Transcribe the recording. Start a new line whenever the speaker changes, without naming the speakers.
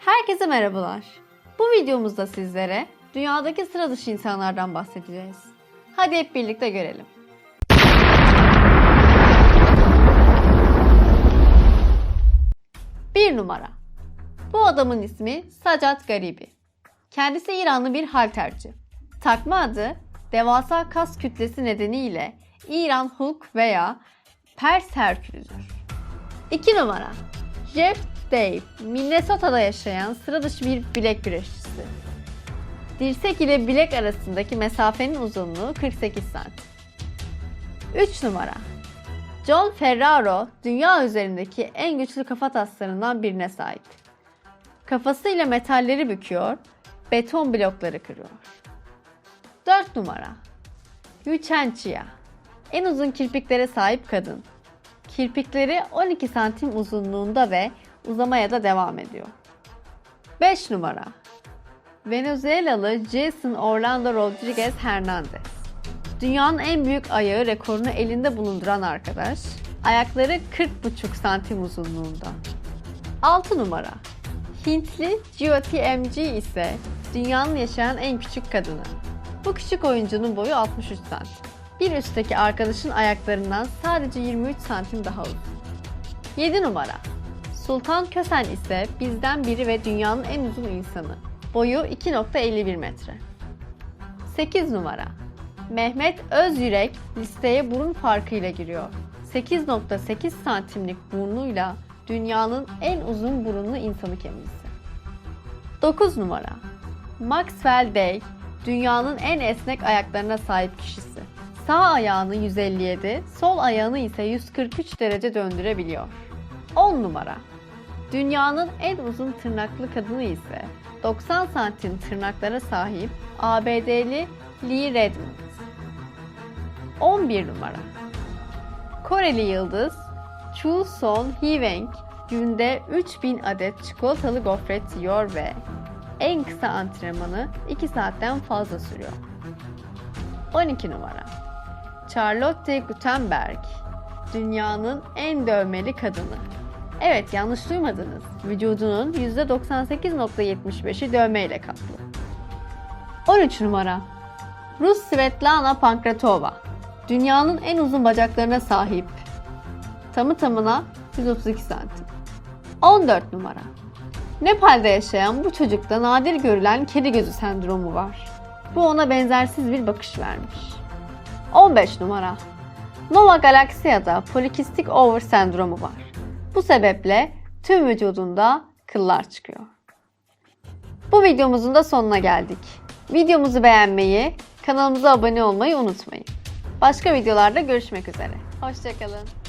Herkese merhabalar. Bu videomuzda sizlere dünyadaki sıra dışı insanlardan bahsedeceğiz. Hadi hep birlikte görelim. Bir numara. Bu adamın ismi Sacat Garibi. Kendisi İranlı bir halterci. Takma adı devasa kas kütlesi nedeniyle İran Hulk veya Pers Herkülüdür. 2 numara. Jeff Dave, Minnesota'da yaşayan sıra dışı bir bilek güreşçisi. Dirsek ile bilek arasındaki mesafenin uzunluğu 48 santim. 3 numara. John Ferraro, dünya üzerindeki en güçlü kafa taslarından birine sahip. Kafasıyla metalleri büküyor, beton blokları kırıyor. 4 numara. Yu Chen Chia, en uzun kirpiklere sahip kadın. Kirpikleri 12 santim uzunluğunda ve uzamaya da devam ediyor. 5 numara. Venezuelalı Jason Orlando Rodriguez Hernandez. Dünyanın en büyük ayağı rekorunu elinde bulunduran arkadaş. Ayakları 40,5 santim uzunluğunda. 6 numara. Hintli Jyoti MG ise dünyanın yaşayan en küçük kadını. Bu küçük oyuncunun boyu 63 santim. Bir üstteki arkadaşın ayaklarından sadece 23 santim daha uzun. 7 numara. Sultan Kösen ise bizden biri ve dünyanın en uzun insanı. Boyu 2.51 metre. 8 numara. Mehmet Özyürek listeye burun farkıyla giriyor. 8.8 santimlik burnuyla dünyanın en uzun burunlu insanı kendisi. 9 numara. Maxwell Day, dünyanın en esnek ayaklarına sahip kişisi. Sağ ayağını 157, sol ayağını ise 143 derece döndürebiliyor. 10 numara. Dünyanın en uzun tırnaklı kadını ise 90 santim tırnaklara sahip ABD'li Lee Redmond. 11 numara. Koreli yıldız Chu Son Hee-weng günde 3000 adet çikolatalı gofret yiyor ve en kısa antrenmanı 2 saatten fazla sürüyor. 12 numara. Charlotte Gutenberg dünyanın en dövmeli kadını. Evet yanlış duymadınız. Vücudunun %98.75'i dövmeyle kaplı. 13 numara. Rus Svetlana Pankratova. Dünyanın en uzun bacaklarına sahip. Tamı tamına 132 santim. 14 numara. Nepal'de yaşayan bu çocukta nadir görülen kedi gözü sendromu var. Bu ona benzersiz bir bakış vermiş. 15 numara. Nova Galaxia'da polikistik over sendromu var. Bu sebeple tüm vücudunda kıllar çıkıyor. Bu videomuzun da sonuna geldik. Videomuzu beğenmeyi, kanalımıza abone olmayı unutmayın. Başka videolarda görüşmek üzere. Hoşçakalın.